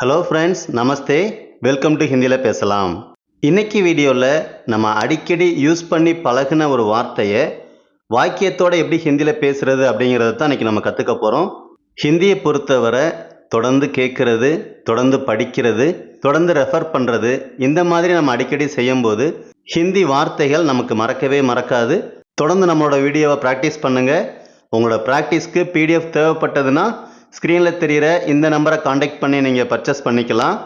Hello friends namaste welcome to ஹிந்தியில் பேசலாம். இன்னைக்கு வீடியோவில் நம்ம அடிக்கடி யூஸ் பண்ணி பழகுன ஒரு வார்த்தையை வாக்கியத்தோடு எப்படி ஹிந்தியில் பேசுகிறது அப்படிங்கிறத தான் இன்றைக்கி நம்ம கற்றுக்க போகிறோம் ஹிந்தியை பொறுத்தவரை தொடர்ந்து கேட்குறது தொடர்ந்து படிக்கிறது தொடர்ந்து ரெஃபர் பண்ணுறது இந்த மாதிரி நம்ம அடிக்கடி செய்யும்போது ஹிந்தி வார்த்தைகள் நமக்கு மறக்கவே மறக்காது. தொடர்ந்து நம்மளோட வீடியோவை ப்ராக்டிஸ் பண்ணுங்கள் உங்களோட ப்ராக்டிஸ்க்கு பிடிஎஃப் தேவைப்பட்டதுன்னா ஸ்க்ரீனில் தெரிகிற இந்த நம்பரை காண்டாக்ட் பண்ணி நீங்கள் பர்ச்சேஸ் பண்ணிக்கலாம்.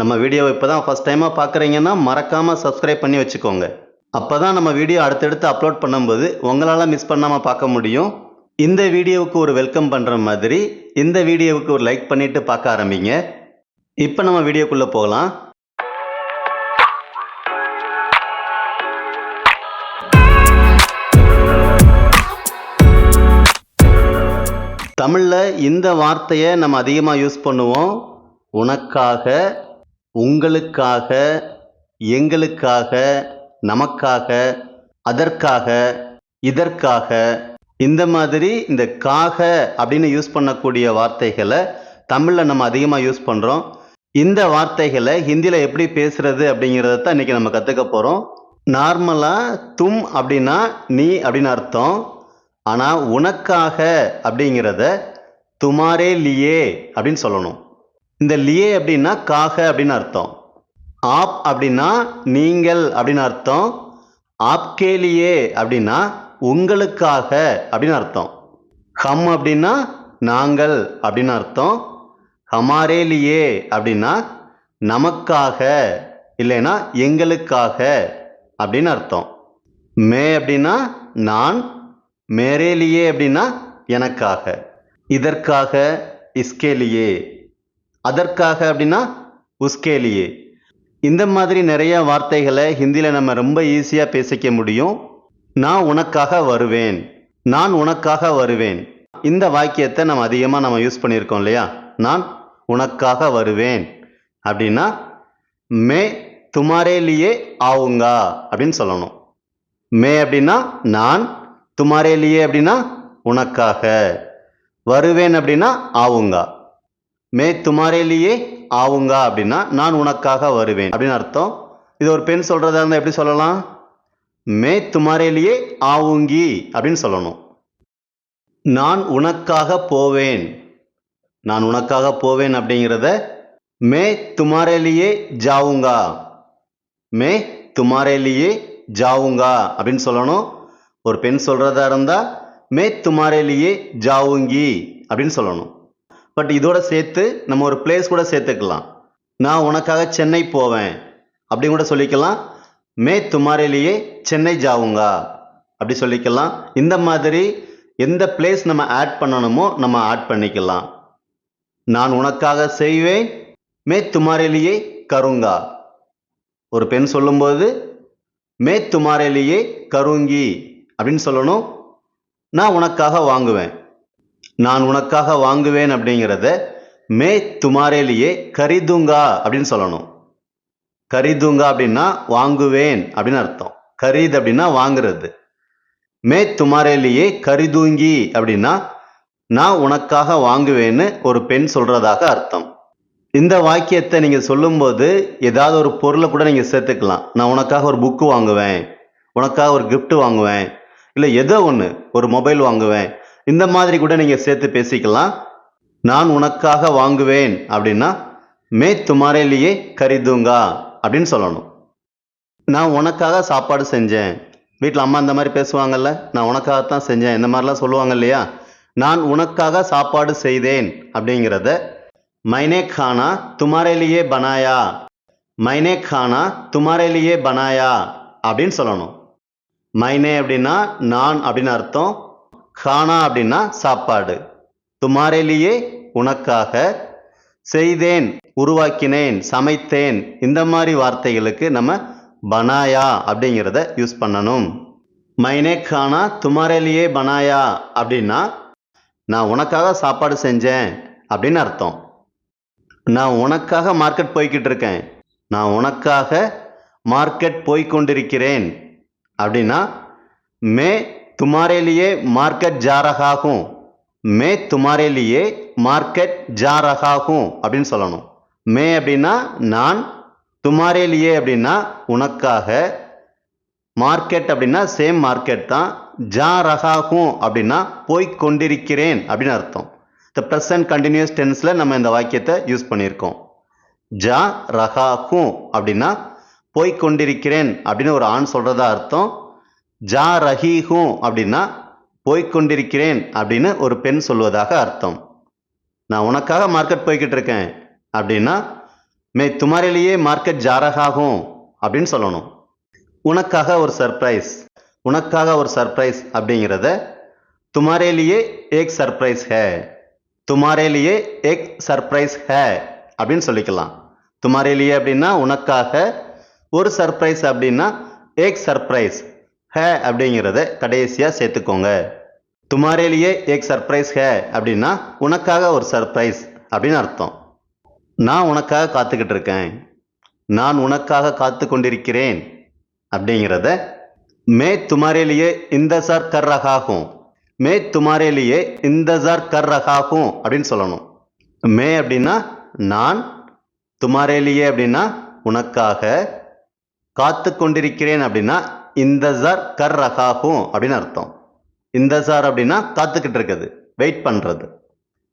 நம்ம வீடியோவை இப்போ தான் ஃபஸ்ட் டைமாக பார்க்குறீங்கன்னா மறக்காமல் சப்ஸ்கிரைப் பண்ணி வச்சுக்கோங்க. அப்போ தான் நம்ம வீடியோ அடுத்தடுத்து அப்லோட் பண்ணும்போது உங்களால் மிஸ் பண்ணாமல் பார்க்க முடியும். இந்த வீடியோவுக்கு ஒரு வெல்கம் பண்ணுற மாதிரி இந்த வீடியோவுக்கு ஒரு லைக் பண்ணிவிட்டு பார்க்க ஆரம்பிங்க. இப்போ நம்ம வீடியோக்குள்ளே போகலாம். தமிழில் இந்த வார்த்தையை நம்ம அதிகமாக யூஸ் பண்ணுவோம். உனக்காக உங்களுக்காக எங்களுக்காக நமக்காக அதற்காக இதற்காக. இந்த மாதிரி இந்த காக அப்படின்னு யூஸ் பண்ணக்கூடிய வார்த்தைகளை தமிழில் நம்ம அதிகமாக யூஸ் பண்ணுறோம் இந்த வார்த்தைகளை ஹிந்தியில் எப்படி பேசுறது அப்படிங்கிறத தான் இன்றைக்கி நம்ம கற்றுக்க போகிறோம் நார்மலாக தும் அப்படின்னா நீ அப்படின்னு அர்த்தம். ஆனால் உனக்காக அப்படிங்கிறத துமாரே லியே அப்படின்னு சொல்லணும். இந்த லியே அப்படின்னா காக அப்படின்னு அர்த்தம். ஆப் அப்படின்னா நீங்கள் அப்படின்னு அர்த்தம். ஆப்கே லியே அப்படின்னா உங்களுக்காக அப்படின்னு அர்த்தம். ஹம் அப்படின்னா நாங்கள் அப்படின்னு அர்த்தம். ஹமாரே லியே அப்படின்னா நமக்காக இல்லைன்னா எங்களுக்காக அப்படின்னு அர்த்தம். மே அப்படின்னா நான் மேரேலியே அப்படின்னா எனக்காக. இதற்காக இஸ்கேலியே. அதற்காக அப்படின்னா உஸ்கேலியே. இந்த மாதிரி நிறைய வார்த்தைகளை ஹிந்தியில் நம்ம ரொம்ப ஈஸியாக பேசிக்க முடியும். நான் உனக்காக வருவேன். நான் உனக்காக வருவேன். இந்த வாக்கியத்தை நம்ம அதிகமாக நம்ம யூஸ் பண்ணியிருக்கோம் இல்லையா? நான் உனக்காக வருவேன். அப்படின்னா மே துமாரேலியே ஆவுங்கா அப்படின்னு சொல்லணும். மே அப்படின்னா நான் துமாரே லியே அப்படின்னா உனக்காக. வருவேன் அப்படின்னா ஆவுங்கா. மே துமாரே லியே ஆவுங்கா அப்படின்னா நான் உனக்காக வருவேன் அப்படின்னு அர்த்தம். இது ஒரு பெண் சொல்கிறதா இருந்தால் எப்படி சொல்லலாம்? மே துமாரே லியே ஆவுங்கி அப்படின்னு சொல்லணும். நான் உனக்காக போவேன். நான் உனக்காக போவேன் அப்படிங்கிறத மே துமாரேலியே ஜாவுங்கா. மே துமாரேலியே ஜாவுங்கா அப்படின்னு சொல்லணும். ஒரு பெண் சொல்கிறதா இருந்தால் மே துமாரேலியே ஜாவுங்கி அப்படின்னு சொல்லணும். பட் இதோட சேர்த்து நம்ம ஒரு பிளேஸ் கூட சேர்த்துக்கலாம். நான் உனக்காக சென்னை போவேன் அப்படின்னு கூட சொல்லிக்கலாம். மே துமாரேலியே சென்னை ஜாவுங்கா அப்படி சொல்லிக்கலாம். இந்த மாதிரி எந்த பிளேஸ் நம்ம ஆட் பண்ணணுமோ நம்ம ஆட் பண்ணிக்கலாம். நான் உனக்காக செய்வேன் மே துமாரேலியே கருங்கா ஒரு பெண் சொல்லும்போது மே துமாரேலியே கருங்கி அப்படின்னு சொல்லணும். நான் உனக்காக வாங்குவேன். நான் உனக்காக வாங்குவேன் அப்படிங்கிறத மே துமாரேலியே கரிதுங்கா அப்படின்னு சொல்லணும். கரிதுங்கா அப்படின்னா வாங்குவேன் அப்படின்னு அர்த்தம். கரீத் அப்படின்னா வாங்குறது. மே துமாரேலியே கரிதூங்கி அப்படின்னா நான் உனக்காக வாங்குவேன்னு ஒரு பெண் சொல்றதாக அர்த்தம். இந்த வாக்கியத்தை நீங்கள் சொல்லும்போது ஏதாவது ஒரு பொருளை கூட நீங்கள் சேர்த்துக்கலாம். நான் உனக்காக ஒரு புக்கு வாங்குவேன். உனக்காக ஒரு கிஃப்ட் வாங்குவேன். இல்லை ஏதோ ஒன்று ஒரு மொபைல் வாங்குவேன். இந்த மாதிரி கூட நீங்கள் சேர்த்து பேசிக்கலாம். நான் உனக்காக வாங்குவேன் அப்படின்னா மே துமாரேலியே கரிதுங்கா அப்படின்னு சொல்லணும். நான் உனக்காக சாப்பாடு செஞ்சேன். வீட்டில் அம்மா இந்த மாதிரி பேசுவாங்கல்ல நான் உனக்காகத்தான் செஞ்சேன் இந்த மாதிரிலாம் சொல்லுவாங்க இல்லையா? நான் உனக்காக சாப்பாடு செய்தேன் அப்படிங்கிறத மைனே கானா துமாரேலியே பனாயா மைனே கானா துமாரேலியே பனாயா அப்படின்னு சொல்லணும். மைனே அப்படின்னா நான் அப்படின்னு அர்த்தம். கானா அப்படின்னா சாப்பாடு. துமாரேலியே உனக்காக செய்தேன் உருவாக்கினேன் சமைத்தேன். இந்த மாதிரி வார்த்தைகளுக்கு நம்ம பனாயா அப்படிங்கிறத யூஸ் பண்ணணும். மைனே கானா துமாரேலியே பனாயா அப்படின்னா நான் உனக்காக சாப்பாடு செஞ்சேன் அப்படின்னு அர்த்தம். நான் உனக்காக மார்க்கெட் போய்கிட்டு இருக்கேன். நான் உனக்காக மார்க்கெட் போய்கொண்டிருக்கிறேன் அப்படின்னா மே துமாரேலியே மார்க்கெட் ஜாரகாகும். மே துமாரேலியே மார்க்கெட் ஜாரகாகும் அப்படின்னு சொல்லணும். மே அப்படின்னா நான் துமாரேலியே அப்படின்னா உனக்காக மார்க்கெட் அப்படின்னா சேம் மார்க்கெட் தான் ஜா ரகாகும் அப்படின்னா போய் கொண்டிருக்கிறேன் அப்படின்னு அர்த்தம். இந்த ப்ரெசன்ட் கண்டினியூஸ் டென்ஸில் நம்ம இந்த வாக்கியத்தை யூஸ் பண்ணியிருக்கோம். ஜா ரகாகும் அப்படின்னா போய்கொண்டிருக்கிறேன் அப்படின்னு ஒரு ஆண் சொல்கிறதா அர்த்தம். ஜா ரஹீஹூ அப்படின்னா போய்கொண்டிருக்கிறேன் அப்படின்னு ஒரு பெண் சொல்வதாக அர்த்தம். நான் உனக்காக மார்க்கெட் போய்கிட்டு இருக்கேன் அப்படின்னா மே துமாரிலேயே மார்க்கெட் ஜாரகாகும் அப்படின்னு சொல்லணும். உனக்காக ஒரு சர்ப்ரைஸ் உனக்காக ஒரு சர்ப்ரைஸ் அப்படிங்கிறத துமாரேலியே ஏக் சர்ப்ரைஸ் ஹே துமாரேலியே ஏக் சர்ப்ரைஸ் ஹே அப்படின்னு சொல்லிக்கலாம். துமாரேலியே அப்படின்னா உனக்காக ஒரு சர்ப்ரைஸ் அப்படின்னா ஏக் சர்ப்ரைஸ் ஹே அப்படிங்கிறத கடைசியாக சேர்த்துக்கோங்க. துமாரேலியே எக் ஏக் சர்ப்ரைஸ் ஹே அப்படின்னா உனக்காக ஒரு சர்ப்ரைஸ் அப்படின்னு அர்த்தம். நான் உனக்காக காத்துக்கிட்டு இருக்கேன். நான் உனக்காக காத்து கொண்டிருக்கிறேன் அப்படிங்கிறத மே துமாரேலியே இந்த இந்தசார் கர் ரகாகும் மே துமாரேலியே இந்த இந்தசார் கர் ரகாகும் அப்படின்னு சொல்லணும். மே அப்படின்னா நான் துமாரேலியே அப்படின்னா உனக்காக காத்து கொண்டிருக்கிறேன் அப்படின்னா இந்தசார் கர் ரகாகும் அப்படின்னு அர்த்தம். இந்த சார் அப்படின்னா காத்துக்கிட்டு இருக்குது வெயிட் பண்ணுறது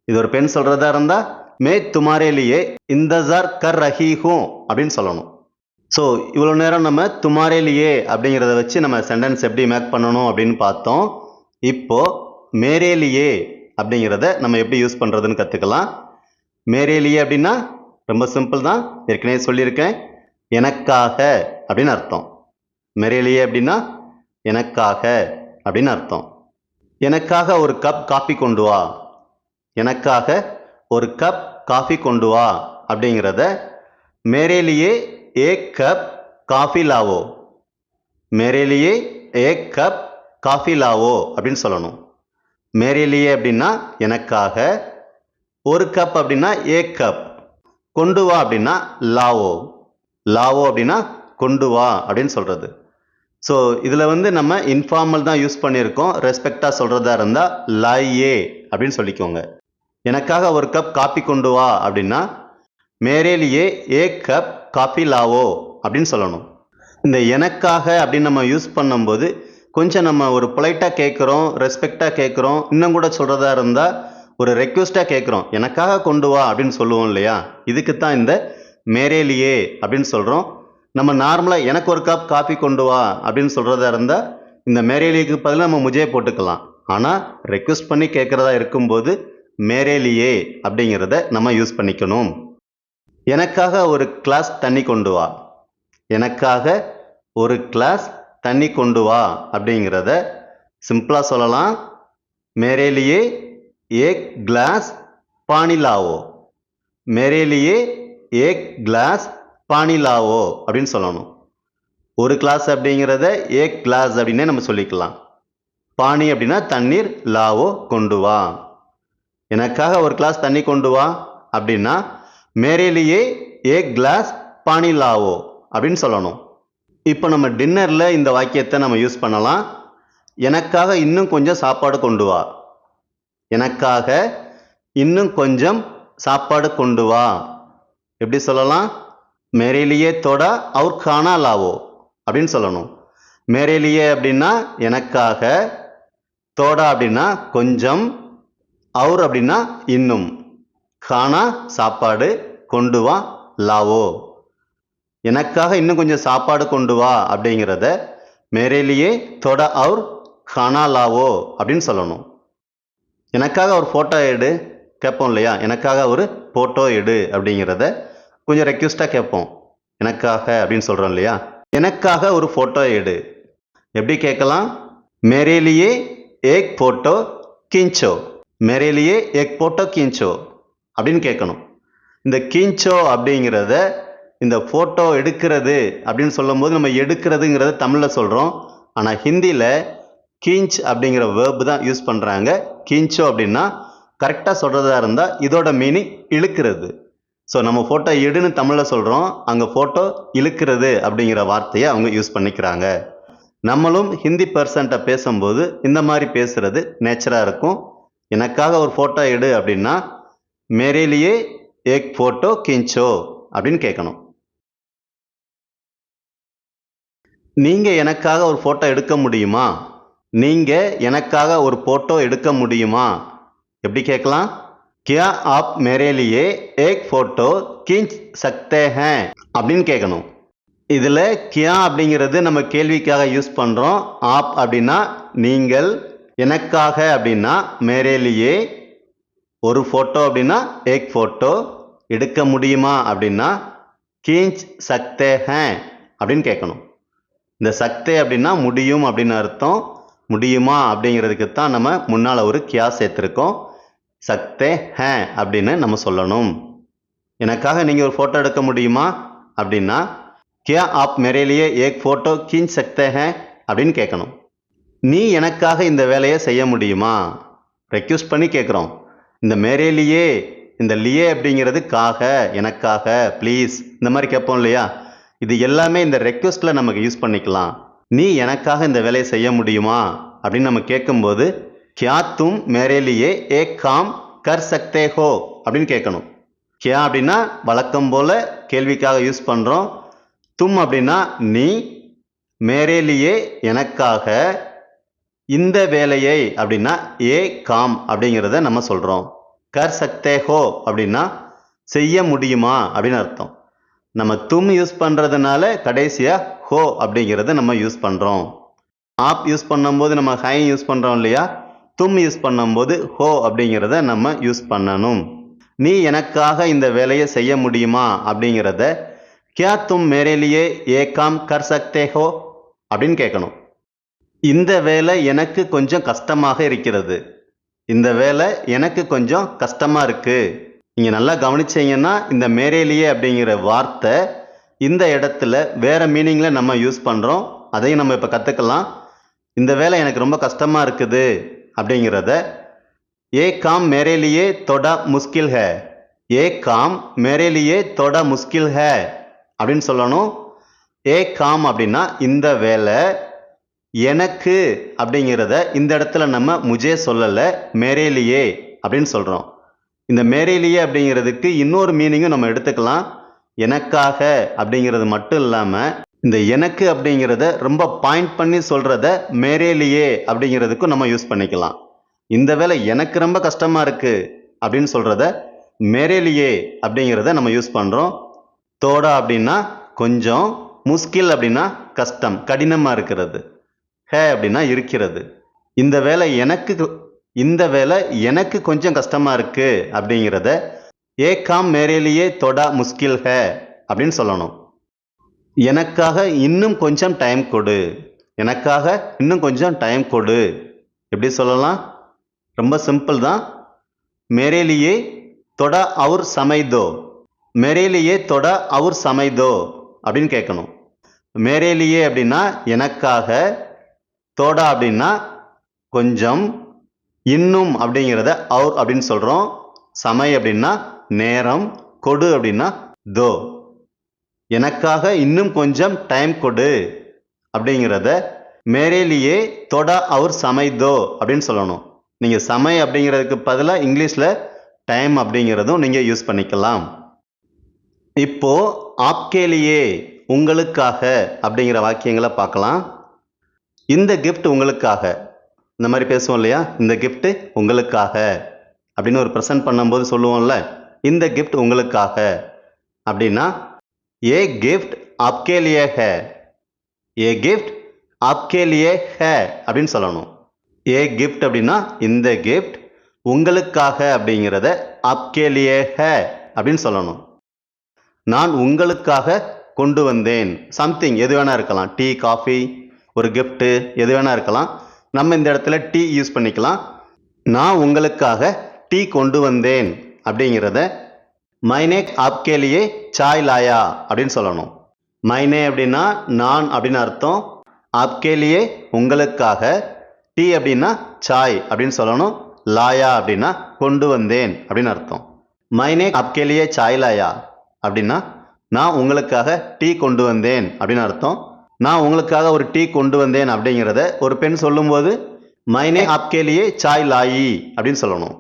இது ஒரு பெண் சொல்கிறதா இருந்தால் மே துமாரேலியே இந்த சார் கர் ரஹீஹும் அப்படின்னு சொல்லணும். ஸோ இவ்வளோ நேரம் நம்ம துமாரேலியே அப்படிங்கிறத வச்சு நம்ம சென்டென்ஸ் எப்படி மேக் பண்ணணும் அப்படின்னு பார்த்தோம். இப்போது மேரேலியே அப்படிங்கிறத நம்ம எப்படி யூஸ் பண்ணுறதுன்னு கற்றுக்கலாம் மேரேலியே அப்படின்னா ரொம்ப சிம்பிள் தான். ஏற்கனவே சொல்லியிருக்கேன். எனக்காக அப்படின்னு அர்த்தம். மெரேலியே அப்படின்னா எனக்காக அப்படின்னு அர்த்தம். எனக்காக ஒரு கப் காஃபி கொண்டு வா. எனக்காக ஒரு கப் காஃபி கொண்டு வா அப்படிங்கிறத மேரேலியே ஏ கப் காஃபி லாவோ. மேரேலியே ஏ கப் காஃபி லாவோ அப்படின்னு சொல்லணும். மேரேலியே அப்படின்னா எனக்காக ஒரு கப் அப்படின்னா ஏ கப் கொண்டு வா அப்படின்னா லாவோ. லாவோ அப்படின்னா கொண்டு வா அப்படின்னு சொல்கிறது ஸோ இதில் வந்து நம்ம இன்ஃபார்மல் தான் யூஸ் பண்ணியிருக்கோம். ரெஸ்பெக்டாக சொல்கிறதா இருந்தால் லாயே அப்படின்னு சொல்லிக்கோங்க. எனக்காக ஒரு கப் காப்பி கொண்டு வா அப்படின்னா மேரேலியே ஏ கப் காப்பி லாவோ அப்படின்னு சொல்லணும். இந்த எனக்காக அப்படின்னு நம்ம யூஸ் பண்ணும்போது கொஞ்சம் நம்ம ஒரு பொலைட்டாக கேட்குறோம் ரெஸ்பெக்டாக கேட்குறோம் இன்னும் கூட சொல்கிறதா இருந்தால் ஒரு ரெக்வஸ்ட்டாக கேட்குறோம். எனக்காக கொண்டு வா அப்படின்னு சொல்லுவோம் இல்லையா? இதுக்கு தான் இந்த மேரேலியே அப்படின்னு சொல்கிறோம் நம்ம நார்மலாக எனக்கு ஒரு கப் காஃபி கொண்டு வா அப்படின்னு சொல்கிறதா இருந்தால் இந்த மேரேலிக்கு பதிலாக நம்ம முஜே போட்டுக்கலாம். ஆனால் ரெக்வஸ்ட் பண்ணி கேட்குறதா இருக்கும்போது மேரேலியே அப்படிங்கிறத நம்ம யூஸ் பண்ணிக்கணும். எனக்காக ஒரு கிளாஸ் தண்ணி கொண்டு வா. எனக்காக ஒரு கிளாஸ் தண்ணி கொண்டு வா அப்படிங்கிறத சிம்பிளாக சொல்லலாம். மேரேலியே ஏ கிளாஸ் பானிலாவோ. மேரேலியே ஏக் கிளாஸ் பானிலாவோ அப்படின்னு சொல்லணும். ஒரு கிளாஸ் அப்படிங்கிறத ஏக் கிளாஸ் அப்படின்னே நம்ம சொல்லிக்கலாம். பானி அப்படின்னா தண்ணீர் லாவோ கொண்டு வா. எனக்காக ஒரு கிளாஸ் தண்ணி கொண்டு வா அப்படின்னா மேரேலியே ஏக் கிளாஸ் பானி லாவோ அப்படின்னு சொல்லணும். இப்போ நம்ம டின்னரில் இந்த வாக்கியத்தை நம்ம யூஸ் பண்ணலாம். எனக்காக இன்னும் கொஞ்சம் சாப்பாடு கொண்டு வா. எனக்காக இன்னும் கொஞ்சம் சாப்பாடு கொண்டு வா. எப்படி சொல்லலாம்? மேரேலியே தொட அவர் காணா லாவோ அப்படின்னு சொல்லணும். மேரேலியே அப்படின்னா எனக்காக தோடா அப்படின்னா கொஞ்சம் அவர் அப்படின்னா இன்னும். காணா சாப்பாடு கொண்டு வா லாவோ. எனக்காக இன்னும் கொஞ்சம் சாப்பாடு கொண்டு வா அப்படிங்கிறத மேரேலியே தொட அவர் காணா லாவோ அப்படின்னு சொல்லணும். எனக்காக ஒரு ஃபோட்டோ எடு கேட்போம் இல்லையா? எனக்காக ஒரு ஃபோட்டோ எடு அப்படிங்கிறத கொஞ்சம் ரெக்வஸ்ட்டாக கேட்போம். எனக்காக அப்படின்னு சொல்கிறோம் இல்லையா? எனக்காக ஒரு ஃபோட்டோ எடு. எப்படி கேட்கலாம்? மேரேலியே ஏக் ஃபோட்டோ கிஞ்சோ மேரேலியே ஏக் ஃபோட்டோ கிஞ்சோ அப்படின்னு கேட்கணும். இந்த கிஞ்சோ அப்படிங்கிறத இந்த ஃபோட்டோ எடுக்கிறது அப்படின்னு சொல்லும்போது நம்ம எடுக்கிறதுங்கிறத தமிழில் சொல்கிறோம் ஆனால் ஹிந்தியில் கீஞ்ச் அப்படிங்கிற வேர்பு தான் யூஸ் பண்ணுறாங்க கீஞ்சோ அப்படின்னா கரெக்டாக சொல்கிறதா இருந்தால் இதோட மீனிங் இழுக்கிறது. ஸோ நம்ம ஃபோட்டோ எடுன்னு தமிழில் சொல்கிறோம் அங்கே ஃபோட்டோ இழுக்கிறது அப்படிங்கிற வார்த்தையை அவங்க யூஸ் பண்ணிக்கிறாங்க. நம்மளும் ஹிந்தி பர்சன்ட்டை பேசும்போது இந்த மாதிரி பேசுகிறது நேச்சராக இருக்கும். எனக்காக ஒரு ஃபோட்டோ எடு அப்படின்னா மேரேலியே ஏக் ஃபோட்டோ கிஞ்சோ அப்படின்னு கேட்கணும். நீங்கள் எனக்காக ஒரு ஃபோட்டோ எடுக்க முடியுமா? நீங்கள் எனக்காக ஒரு ஃபோட்டோ எடுக்க முடியுமா? எப்படி கேட்கலாம்? கியா ஆப் மேரேலியே ஏக் ஃபோட்டோ கிஞ்ச் சக்தே ஹே அப்படின்னு கேட்கணும் இதில் கியா அப்படிங்கிறது நம்ம கேள்விக்காக யூஸ் பண்ணுறோம் ஆப் அப்படின்னா நீங்கள் எனக்காக அப்படின்னா மேரேலியே ஒரு ஃபோட்டோ அப்படின்னா ஏக் ஃபோட்டோ எடுக்க முடியுமா அப்படின்னா கீஞ்ச் சக்தே ஹே அப்படின்னு கேட்கணும் இந்த சக்தே அப்படின்னா முடியும் அப்படின்னு அர்த்தம். முடியுமா அப்படிங்கிறதுக்கு தான் நம்ம முன்னால் ஒரு கியா சேர்த்துருக்கோம். சக்தே ஹ அப்படின்னு நம்ம சொல்லணும். எனக்காக நீங்கள் ஒரு ஃபோட்டோ எடுக்க முடியுமா? அப்படின்னா கியா ஆப் மெரேலியே ஏக் ஃபோட்டோ கிஞ்ச் சக்தே ஹ அப்படின்னு கேட்கணும். நீ எனக்காக இந்த வேலையை செய்ய முடியுமா? ரெக்யூஸ்ட் பண்ணி கேட்குறோம். இந்த மேரேலியே இந்த லியே அப்படிங்கிறது காக எனக்காக ப்ளீஸ் இந்த மாதிரி கேட்போம் இல்லையா? இது எல்லாமே இந்த ரெக்வஸ்ட்டில் நமக்கு யூஸ் பண்ணிக்கலாம். நீ எனக்காக இந்த வேலையை செய்ய முடியுமா? அப்படின்னு நம்ம கேட்கும்போது கியா தும் மேரேலியே ஏ காம் கர் சக்தே ஹோ அப்படின்னு கேட்கணும். கியா அப்படின்னா வழக்கம் போல் கேள்விக்காக யூஸ் பண்ணுறோம் தும் அப்படின்னா நீ மேரேலியே எனக்காக இந்த வேலையை அப்படின்னா ஏ காம் அப்படிங்கிறத நம்ம சொல்கிறோம் கர் சக்தே ஹோ அப்படின்னா செய்ய முடியுமா அப்படின்னு அர்த்தம். நம்ம தும் யூஸ் பண்ணுறதுனால கடைசியாக ஹோ அப்படிங்கிறத நம்ம யூஸ் பண்ணுறோம் ஆப் யூஸ் பண்ணும்போது நம்ம ஹை யூஸ் பண்ணுறோம் இல்லையா? தும் யூஸ் பண்ணும்போது ஹோ அப்படிங்கிறத நம்ம யூஸ் பண்ணணும். நீ எனக்காக இந்த வேலையை செய்ய முடியுமா அப்படிங்கிறத கியா தும் மேரேலியே ஏ காம் கர் சக்தே ஹோ அப்படின்னு கேட்கணும். இந்த வேலை எனக்கு கொஞ்சம் கஷ்டமாக இருக்கிறது. இந்த வேலை எனக்கு கொஞ்சம் கஷ்டமாக இருக்குது நீங்கள் நல்லா கவனிச்சீங்கன்னா இந்த மேரேலியே அப்படிங்கிற வார்த்தை இந்த இடத்துல வேறு மீனிங்கில் நம்ம யூஸ் பண்ணுறோம் அதையும் நம்ம இப்போ கற்றுக்கலாம் இந்த வேலை எனக்கு ரொம்ப கஷ்டமாக இருக்குது. அப்படிங்கிறத ஏ காம் மேரேலியே தொட முஸ்கில் ஹே. ஏ காம் மேரேலியே தொட முஸ்கில் ஹே அப்படின்னு சொல்லணும். ஏ காம் அப்படின்னா இந்த வேலை எனக்கு அப்படிங்கிறத இந்த இடத்துல நம்ம முஜே சொல்லலை மேரேலியே அப்படின்னு சொல்கிறோம் இந்த மேரேலியே அப்படிங்கிறதுக்கு இன்னொரு மீனிங்கும் நம்ம எடுத்துக்கலாம். எனக்காக அப்படிங்கிறது மட்டும் இல்லாமல் இந்த எனக்கு அப்படிங்கிறத ரொம்ப பாயிண்ட் பண்ணி சொல்கிறத மேரேலியே அப்படிங்கிறதுக்கும் நம்ம யூஸ் பண்ணிக்கலாம். இந்த வேலை எனக்கு ரொம்ப கஷ்டமாக இருக்குது அப்படின்னு சொல்கிறத மேரேலியே அப்படிங்கிறத நம்ம யூஸ் பண்ணுறோம் தோடா அப்படின்னா கொஞ்சம் முஸ்கில் அப்படின்னா கஷ்டம் கடினமாக இருக்கிறது. ஹே அப்படின்னா இருக்கிறது. இந்த வேலை எனக்கு இந்த வேலை எனக்கு கொஞ்சம் கஷ்டமாக இருக்குது அப்படிங்கிறத ஏ காம் மேரேலியே தொடா முஸ்கில் ஹே அப்படின்னு சொல்லணும். எனக்காக இன்னும் கொஞ்சம் டைம் கொடு. எனக்காக இன்னும் கொஞ்சம் டைம் கொடு. எப்படி சொல்லலாம்? ரொம்ப சிம்பிள் தான். மேரேலியே தொடா அவர் சமைதோ. மேரேலியே தொடா அவுர் சமைதோ அப்படின்னு கேட்கணும். மேரேலியே அப்படின்னா எனக்காக தோடா அப்படின்னா கொஞ்சம் இன்னும் அப்படிங்கிறத அவர் அப்படின்னு சொல்கிறோம் சமை அப்படின்னா நேரம் கொடு அப்படின்னா தோ. எனக்காக இன்னும் கொஞ்சம் டைம் கொடு. அப்படிங்கிறத மேரேலியே தொடா அவர் சமைதோ அப்படின்னு சொல்லணும். நீங்கள் சமை அப்படிங்கிறதுக்கு பதிலாக இங்கிலீஷில் டைம் அப்படிங்கிறதும் நீங்கள் யூஸ் பண்ணிக்கலாம். இப்போது ஆப்கேலியே உங்களுக்காக அப்படிங்கிற வாக்கியங்களை பார்க்கலாம். இந்த கிஃப்ட் உங்களுக்காக. இந்த மாதிரி பேசுவோம் இல்லையா? இந்த கிஃப்ட்டு உங்களுக்காக அப்படின்னு ஒரு ப்ரெசன்ட் பண்ணும்போது சொல்லுவோம்ல. இந்த கிஃப்ட் உங்களுக்காக அப்படின்னா ஏ gift आपके लिए है ஏ gift आपके लिए है அப்படின்னு சொல்லணும் ஏ gift அப்படின்னா இந்த gift உங்களுக்காக அப்படிங்கிறத आपके लिए है அப்படின்னு சொல்லணும் நான் உங்களுக்காக கொண்டு வந்தேன் சம்திங் எது வேணா இருக்கலாம் டீ காஃபி ஒரு gift எது வேணா இருக்கலாம் நம்ம இந்த இடத்துல டீ யூஸ் பண்ணிக்கலாம் நான் உங்களுக்காக டீ கொண்டு வந்தேன் அப்படிங்கிறத மைனே ஆப்கே லியே சாய் லாயா அப்படின்னு சொல்லணும். மைனே அப்படின்னா நான் அப்படின்னு அர்த்தம். ஆப்கேலியே உங்களுக்காக டீ அப்படின்னா சாய் அப்படின்னு சொல்லணும். லாயா அப்படின்னா கொண்டு வந்தேன் அப்படின்னு அர்த்தம். மைனே ஆப்கேலியே சாய் லாயா அப்படின்னா நான் உங்களுக்காக டீ கொண்டு வந்தேன் அப்படின்னு அர்த்தம். நான் உங்களுக்காக ஒரு டீ கொண்டு வந்தேன் அப்படிங்கிறத ஒரு பெண் சொல்லும்போது மைனே ஆப்கேலியே சாய் லாயி அப்படின்னு சொல்லணும்.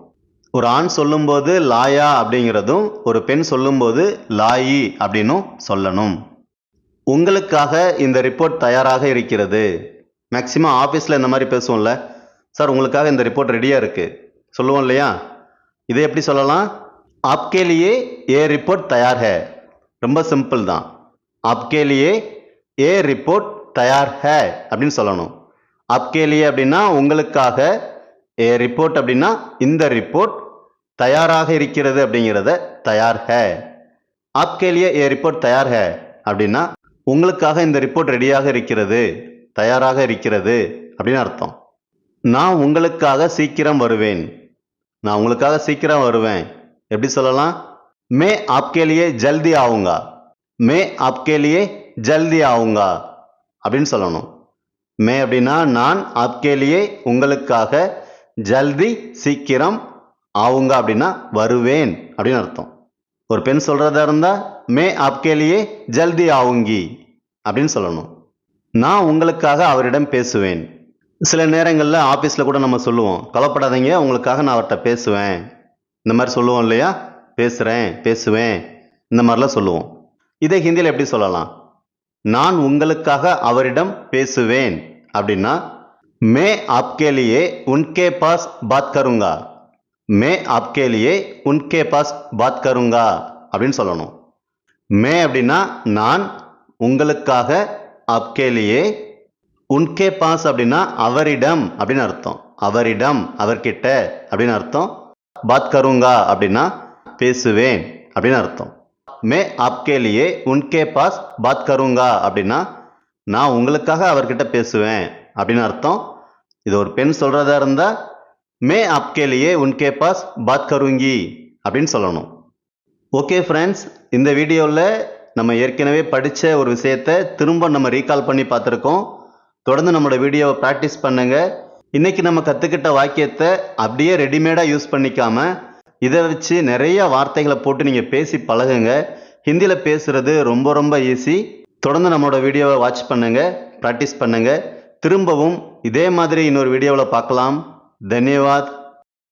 ஒரு ஆண் சொல்லும்போது லாயா அப்படிங்கிறதும் ஒரு பெண் சொல்லும்போது லாயி அப்படின்னும் சொல்லணும். உங்களுக்காக இந்த ரிப்போர்ட் தயாராக இருக்கிறது. மேக்சிமம் ஆஃபீஸில் இந்த மாதிரி பேசுவோம்ல. சார் உங்களுக்காக இந்த ரிப்போர்ட் ரெடியாக இருக்குது சொல்லுவோம் இல்லையா? இதை எப்படி சொல்லலாம்? ஆப்கேலியே ஏ ரிப்போர்ட் தயார் ஹே. ரொம்ப சிம்பிள் தான். ஆப்கேலியே ஏ ரிப்போர்ட் தயார் ஹ அப்படின்னு சொல்லணும். ஆப்கேலியே அப்படின்னா உங்களுக்காக ஏ ரிப்போர்ட் அப்படின்னா இந்த ரிப்போர்ட் தயாராக இருக்கிறது அப்படிங்கிறத தயார் ஹே. ஆப்கேலிய ஏ ரிப்போர்ட் தயார் ஹே அப்படின்னா உங்களுக்காக இந்த ரிப்போர்ட் ரெடியாக இருக்கிறது தயாராக இருக்கிறது அப்படின்னு அர்த்தம். நான் உங்களுக்காக சீக்கிரம் வருவேன். நான் உங்களுக்காக சீக்கிரம் வருவேன். எப்படி சொல்லலாம்? மே ஆப்கேலியே ஜல்தி ஆவுங்க. மே ஆப்கேலியே ஜல்தி ஆவுங்க அப்படின்னு சொல்லணும். மே அப்படின்னா நான் ஆப்கேலியே உங்களுக்காக ஜல்தி சீக்கிரம் ஆவுங்க அப்படின்னா வருவேன் அப்படின்னு அர்த்தம். ஒரு பெண் சொல்கிறதா இருந்தால் மே ஆப்கேலியே ஜல்தி ஆவுங்கி அப்படின்னு சொல்லணும். நான் உங்களுக்காக அவரிடம் பேசுவேன். சில நேரங்களில் ஆஃபீஸில் கூட நம்ம சொல்லுவோம் கவலைப்படாதீங்க உங்களுக்காக நான் அவர்கிட்ட பேசுவேன். இந்த மாதிரி சொல்லுவோம் இல்லையா? பேசுகிறேன் பேசுவேன். இந்த மாதிரிலாம் சொல்லுவோம். இதை ஹிந்தியில் எப்படி சொல்லலாம்? நான் உங்களுக்காக அவரிடம் பேசுவேன். அப்படின்னா மே ஆப்கேலியே உன்கே பாஸ் பாத் கருங்கா. மே ஆப்கே லியே உன்கே பாஸ் பாத் கருங்கா அப்படின்னு சொல்லணும். மே அப்படின்னா நான் உங்களுக்காக ஆப்கே லியே உன்கே பாஸ் அப்படின்னா அவரிடம் அப்படின்னு அர்த்தம். அவரிடம் அவர்கிட்ட அப்படின்னு அர்த்தம். பாத் கருங்கா அப்படின்னா பேசுவேன் அப்படின்னு அர்த்தம். மே ஆப்கே லியே உன்கே பாஸ் பாத் கருங்கா அப்படின்னா நான் உங்களுக்காக அவர்கிட்ட பேசுவேன் அப்படின்னு அர்த்தம். இது ஒரு பெண் சொல்கிறதா இருந்தால் மே ஆப்கே லியே உன்கே பாஸ் பாத் கருங்கி அப்படின்னு சொல்லணும். ஓகே ஃப்ரெண்ட்ஸ் இந்த வீடியோவில் நம்ம ஏற்கனவே படித்த ஒரு விஷயத்தை திரும்ப நம்ம ரீகால் பண்ணி பார்த்துருக்கோம். தொடர்ந்து நம்மளோட வீடியோவை ப்ராக்டிஸ் பண்ணுங்க. இன்றைக்கி நம்ம கற்றுக்கிட்ட வாக்கியத்தை அப்படியே ரெடிமேடாக யூஸ் பண்ணிக்காம இதை வச்சு நிறைய வார்த்தைகளை போட்டு நீங்கள் பேசி பழகுங்க. ஹிந்தியில் பேசுகிறது ரொம்ப ரொம்ப ஈஸி தொடர்ந்து நம்மளோட வீடியோவை வாட்ச் பண்ணுங்கள் ப்ராக்டிஸ் பண்ணுங்கள் திரும்பவும் இதே மாதிரி இன்னொரு வீடியோவில் பார்க்கலாம். धन्यवाद।